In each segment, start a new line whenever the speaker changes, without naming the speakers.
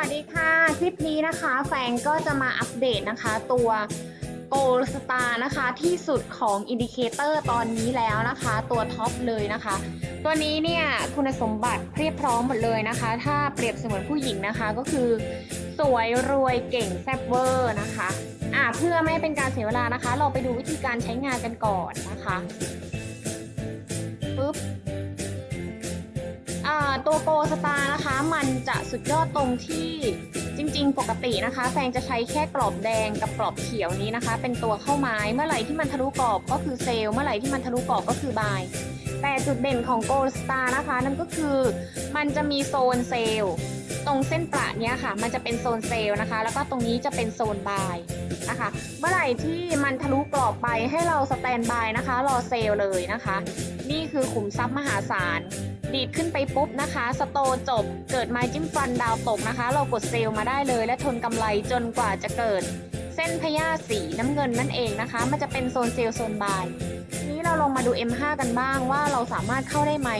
วัสดีค่ะ คลิปนี้นะคะแฟงก็จะมาอัปเดตนะคะ ตัว Gold Star นะคะที่สุดของอินดิเคเตอร์ตอนนี้แล้วนะคะ ตัวท็อปเลยนะคะ ตัวนี้เนี่ยคุณสมบัติเรียบพร้อมหมดเลยนะคะ ถ้าเปรียบเสมือนผู้หญิงนะคะก็คือ สวยรวยเก่งแซ่บเวอร์นะคะอะเพื่อไม่เป็นการเสียเวลานะคะ เราไปดูวิธีการใช้งานกันก่อนนะคะปึ๊บ อ่าตัวโกสตาร์นะคะ มันจะสุดยอดตรงที่จริง ๆ ปกตินะคะ แฟงจะใช้แค่กรอบแดงกับกรอบเขียวนี้นะคะ เป็นตัวเข้าไม้เมื่อไหร่ที่มันทะลุกรอบก็คือเซลเมื่อไหร่ที่มันทะลุกรอบก็คือบายแต่จุดเด่นของโกลสตาร์นะคะนั่นก็คือมันจะมีโซนเซลล์ตรงเส้นประเนี้ยค่ะ มันจะเป็นโซนเซลล์นะคะ แล้วก็ตรงนี้จะเป็นโซนบายนะคะ เมื่อไหร่ที่มันทะลุกรอบไปให้เราสแตนบายนะคะ รอเซลล์เลยนะคะ นี่คือขุมทรัพย์มหาศาล ดีดขึ้นไปปุ๊บนะคะ สโตจบ เกิดไม้จิ้มฟันดาวตกนะคะ เรากดเซลล์มาได้เลย และทนกำไรจนกว่าจะเกิด เส้นพญาสีน้ำเงินนั่นเองนะคะ มันจะเป็นโซนเซลล์โซนบายทีนี้เราลงมาดู M5 กันบ้างว่าเราสามารถเข้าได้ไหม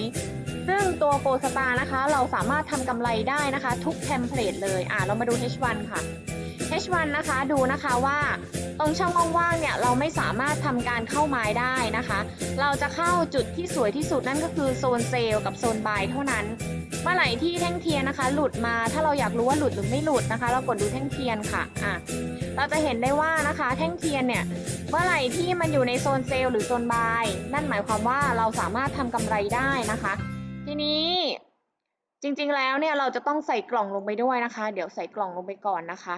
ซึ่งตัวโกสตานะคะ เราสามารถทำกำไรได้นะคะ ทุกเทมเพลตเลย อะเรามาดู H1 ค่ะ H1 นะคะดูนะคะว่า ตรงช่องว่างๆเนี่ยเราไม่สามารถทำการเข้าไม้ได้นะคะ เราจะเข้าจุดที่สวยที่สุดนั่นก็คือโซนเซลล์กับโซนบายเท่านั้น เมื่อไหร่ที่แท่งเทียนนะคะ หลุดมาถ้าเราอยากรู้ว่าหลุดหรือไม่หลุดนะคะ เรากดดูแท่งเทียนค่ะอะเราจะเห็นได้ว่านะคะ แท่งเทียนเนี่ยเมื่อไหร่ที่มันอยู่ในโซนเซลล์หรือโซนบายนั่นหมายความว่าเราสามารถทำกำไรได้นะคะ ทีนี้จริงๆแล้วเนี่ยเราจะต้องใส่กล่องลงไปด้วยนะคะ เดี๋ยวใส่กล่องลงไปก่อนนะคะ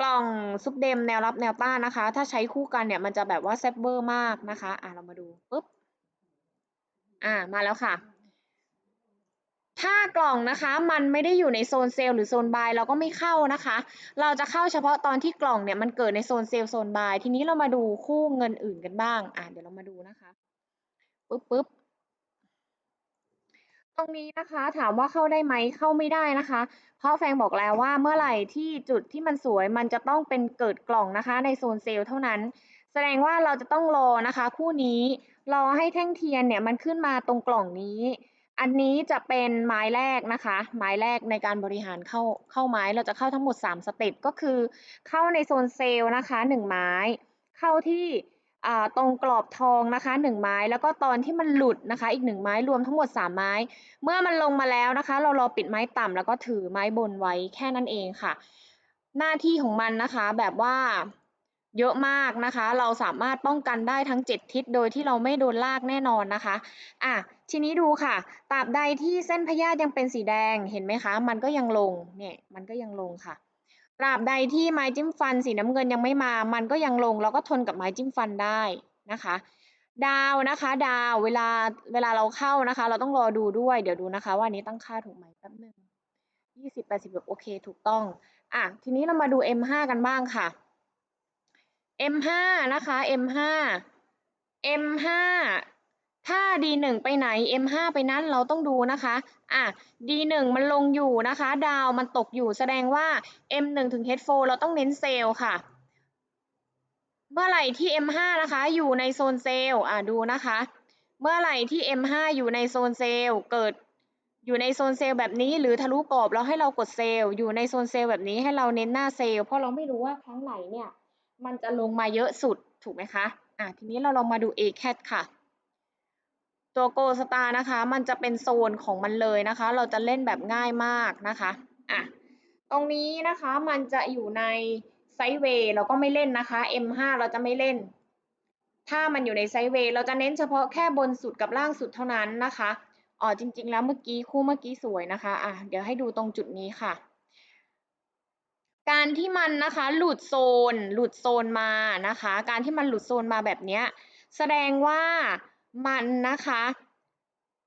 กล่องซุปเดมแนวรับแนวต้านนะคะ ถ้าใช้คู่กันเนี่ยมันจะแบบว่าแซ่บเบอร์มากนะคะ อะเรามาดูปุ๊บ อ่ามาแล้วค่ะ ถ้ากล่องนะคะมันไม่ได้อยู่ในโซนเซลล์หรือโซนบายเราก็ไม่เข้านะคะ เราจะเข้าเฉพาะตอนที่กล่องเนี่ยมันเกิดในโซนเซลล์โซนบาย ทีนี้เรามาดูคู่เงินอื่นกันบ้าง อะเดี๋ยวเรามาดูนะคะปุ๊บปุ๊บ รงนี้นะคะถามว่าเข้าได้ไหมเข้าไม่ได้นะคะ เพราะแฟงบอกแล้วว่าเมื่อไหร่ที่จุดที่มันสวยมันจะต้องเป็นเกิดกล่องนะคะ ในโซนเซลล์เท่านั้น แสดงว่าเราจะต้องรอนะคะ คู่นี้รอให้แท่งเทียนเนี่ยมันขึ้นมาตรงกล่องนี้ อันนี้จะเป็นไม้แรกนะคะ ไม้แรกในการบริหารเข้าเข้าไม้เราจะเข้าทั้งหมด 3 สเต็ปก็คือ เข้าในโซนเซลล์นะคะ 1 ไม้ เข้าที่ ตรงกรอบทองนะคะ 1 ไม้ แล้วก็ตอนที่มันหลุดนะคะ อีก 1 ไม้รวมทั้งหมด 3 ไม้ เมื่อมันลงมาแล้วนะคะ เรารอปิดไม้ต่ำแล้วก็ถือไม้บนไว้แค่นั้นเองค่ะ หน้าที่ของมันนะคะแบบว่าเยอะมากนะคะ เราสามารถป้องกันได้ทั้ง 7 ทิศโดยที่เราไม่โดนลากแน่นอนนะคะ อะ ทีนี้ดูค่ะ ตราบใดที่เส้นพยาธิยังเป็นสีแดง เห็นไหมคะ มันก็ยังลง เนี่ย มันก็ยังลงค่ะ ตราบใดที่ไม้จิ้มฟันสีน้ำเงินยังไม่มา มันก็ยังลงเราก็ทนกับไม้จิ้มฟันได้นะคะ ดาวนะคะ ดาวเวลาเวลาเราเข้านะคะ เราต้องรอดูด้วยเดี๋ยวดูนะคะ ว่านี้ตั้งค่าถูกไหมแป๊บนึงยี่สิบแปดสิบโอเคถูกต้องอะทีนี้เรามาดู M5 กันบ้างค่ะ M5 นะคะ M5 M5 ถ้า D1 ไปไหน M5 ไปนั้นเราต้องดูนะคะอะ D1 มันลงอยู่นะคะ ดาวมันตกอยู่แสดงว่า M1 ถึง H4 เราต้องเน้นเซลล์ค่ะ เมื่อไหร่ที่ M5 นะคะอยู่ในโซนเซลล์อะดูนะคะ เมื่อไหร่ที่ M5 อยู่ในโซนเซลล์เกิดอยู่ในโซนเซลล์แบบนี้ หรือทะลุกรอบแล้วให้เรากดเซลล์อยู่ในโซนเซลล์แบบนี้ให้เราเน้นหน้าเซลล์เพราะเราไม่รู้ว่าครั้งไหนเนี่ย มันจะลงมาเยอะสุดถูกไหมคะอะทีนี้เราลองมาดู ACAT ค่ะ ตัวโกสตาร์นะคะ มันจะเป็นโซนของมันเลยนะคะ เราจะเล่นแบบง่ายมากนะคะอะตรงนี้นะคะมันจะอยู่ในไซเวย์เราก็ไม่เล่นนะคะ M5 เราจะไม่เล่น ถ้ามันอยู่ในไซเวย์เราจะเน้นเฉพาะแค่บนสุดกับล่างสุดเท่านั้นนะคะอ๋อจริง ๆ แล้วเมื่อกี้คู่เมื่อกี้สวยนะคะอะเดี๋ยวให้ดูตรงจุดนี้ค่ะ การที่มันนะคะหลุดโซน หลุดโซนมานะคะ การที่มันหลุดโซนมาแบบนี้แสดงว่า มันนะคะ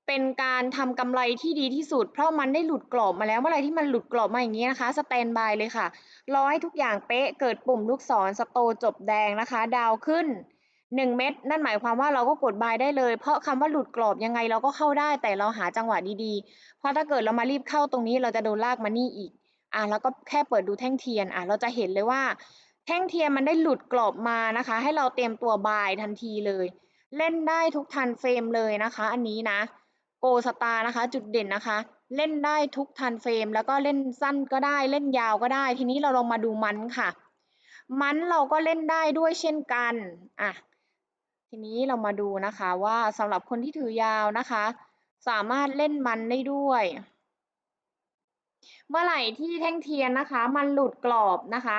เป็นการทำกำไรที่ดีที่สุด เพราะมันได้หลุดกรอบมาแล้วเมื่อไรที่มันหลุดกรอบมาอย่างนี้นะคะสแตนบายเลยค่ะรอให้ทุกอย่างเป๊ะเกิดปุ่มลูกศรสโตจบแดงนะคะ ดาวขึ้น 1 เม็ดนั่นหมายความว่าเราก็กดบายได้เลย เพราะคำว่าหลุดกรอบยังไงเราก็เข้าได้แต่เราหาจังหวะดีๆ เพราะถ้าเกิดเรามารีบเข้าตรงนี้เราจะโดนลากมานี่อีกอะแล้วก็แค่เปิดดูแท่งเทียนอะเราจะเห็นเลยว่า แท่งเทียนมันได้หลุดกรอบมานะคะ ให้เราเตรียมตัวบายทันทีเลย เล่นได้ทุกทันเฟรมเลยนะคะ อันนี้นะโกสตาร์นะคะ จุดเด่นนะคะ เล่นได้ทุกทันเฟรม แล้วก็เล่นสั้นก็ได้เล่นยาวก็ได้ ทีนี้เราลองมาดูมันค่ะ มันเราก็เล่นได้ด้วยเช่นกันอะทีนี้เรามาดูนะคะว่าสำหรับคนที่ถือยาวนะคะ สามารถเล่นมันได้ด้วย เมื่อไหร่ที่แท่งเทียนนะคะ มันหลุดกรอบนะคะ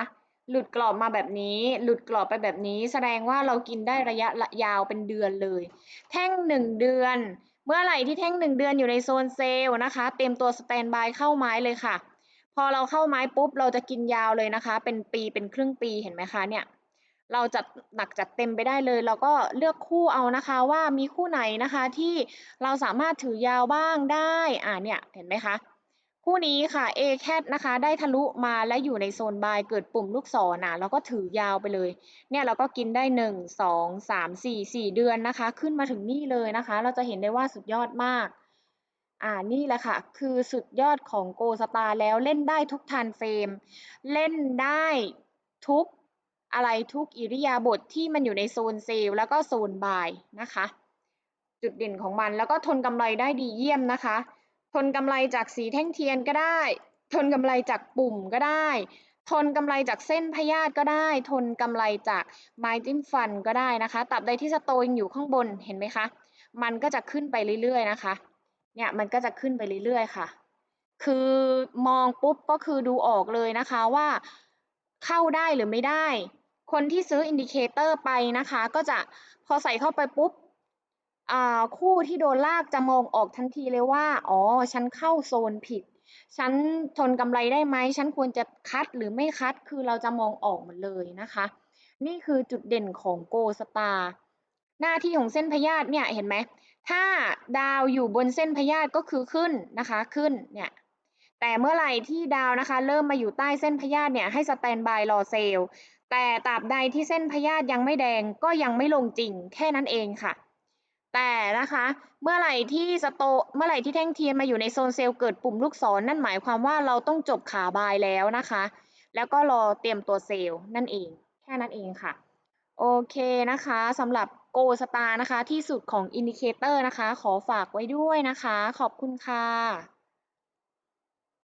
หลุดกรอบมาแบบนี้ หลุดกรอบไปแบบนี้ แสดงว่าเรากินได้ระยะยาวเป็นเดือนเลย แท่งหนึ่งเดือน เมื่อไหร่ที่แท่งหนึ่งเดือนอยู่ในโซนเซลล์นะคะ เต็มตัวสแตนบายเข้าไม้เลยค่ะ พอเราเข้าไม้ปุ๊บ เราจะกินยาวเลยนะคะ เป็นปีเป็นครึ่งปีเห็นไหมคะเนี่ย เราจัดหนักจัดเต็มไปได้เลย เราก็เลือกคู่เอานะคะว่ามีคู่ไหนนะคะที่เราสามารถถือยาวบ้างได้ อ่าเนี่ยเห็นไหมคะ คู่นี้ค่ะ A cat นะคะ ได้ทะลุมาและอยู่ในโซนบายเกิดปุ่มลูกศรนะเราก็ถือยาวไปเลย เนี่ยเราก็กินได้หนึ่งสองสามสี่สี่เดือนนะคะ ขึ้นมาถึงนี่เลยนะคะ เราจะเห็นได้ว่าสุดยอดมาก อ่านี่แหละค่ะ คือสุดยอดของโกสตาแล้วเล่นได้ทุกทันเฟรม เล่นได้ทุกอะไรทุกอิริยาบถทที่มันอยู่ในโซนเซลแล้วก็โซนบายนะคะ จุดเด่นของมันแล้วก็ทนกำไรได้ดีเยี่ยมนะคะ ทนกำไรจากสีแท่งเทียนก็ได้ ทนกำไรจากปุ่มก็ได้ ทนกำไรจากเส้นพยาธิก็ได้ ทนกำไรจากไม้จิ้มฟันก็ได้นะคะตราบใดที่สโตยังอยู่ข้างบนเห็นไหมคะมันก็จะขึ้นไปเรื่อยๆนะคะเนี่ยมันก็จะขึ้นไปเรื่อยๆค่ะ คือมองปุ๊บก็คือดูออกเลยนะคะว่าเข้าได้หรือไม่ได้ คนที่ซื้ออินดิเคเตอร์ไปนะคะ ก็จะพอใส่เข้าไปปุ๊บ คู่ที่โดนลากจะมองออกทันทีเลยว่า อ๋อ ฉันเข้าโซนผิด ฉันทนกำไรได้ไหม ฉันควรจะคัดหรือไม่คัด คือเราจะมองออกหมดเลยนะคะ นี่คือจุดเด่นของโกสตาร์หน้าที่ของเส้นพยาธิเนี่ยเห็นไหม ถ้าดาวอยู่บนเส้นพยาธิก็คือขึ้นนะคะ ขึ้นเนี่ย แต่เมื่อไหร่ที่ดาวนะคะ เริ่มมาอยู่ใต้เส้นพยาธิเนี่ยให้สแตนบายรอเซลล์แต่ตราบใดที่เส้นพยาธิยังไม่แดงก็ยังไม่ลงจริง แค่นั้นเองค่ะ แต่นะคะ เมื่อไหร่ที่สโตเมื่อไหร่ที่แท่งเทียนมาอยู่ในโซนเซลล์เกิดปุ่มลูกศรนนั่นหมายความว่าเราต้องจบขาบายแล้วนะคะ แล้วก็รอเตรียมตัวเซลล์นั่นเอง แค่นั้นเองค่ะ โอเคนะคะสำหรับโกสตานะคะที่สุดของอินดิเคเตอร์นะคะ ขอฝากไว้ด้วยนะคะ ขอบคุณค่ะ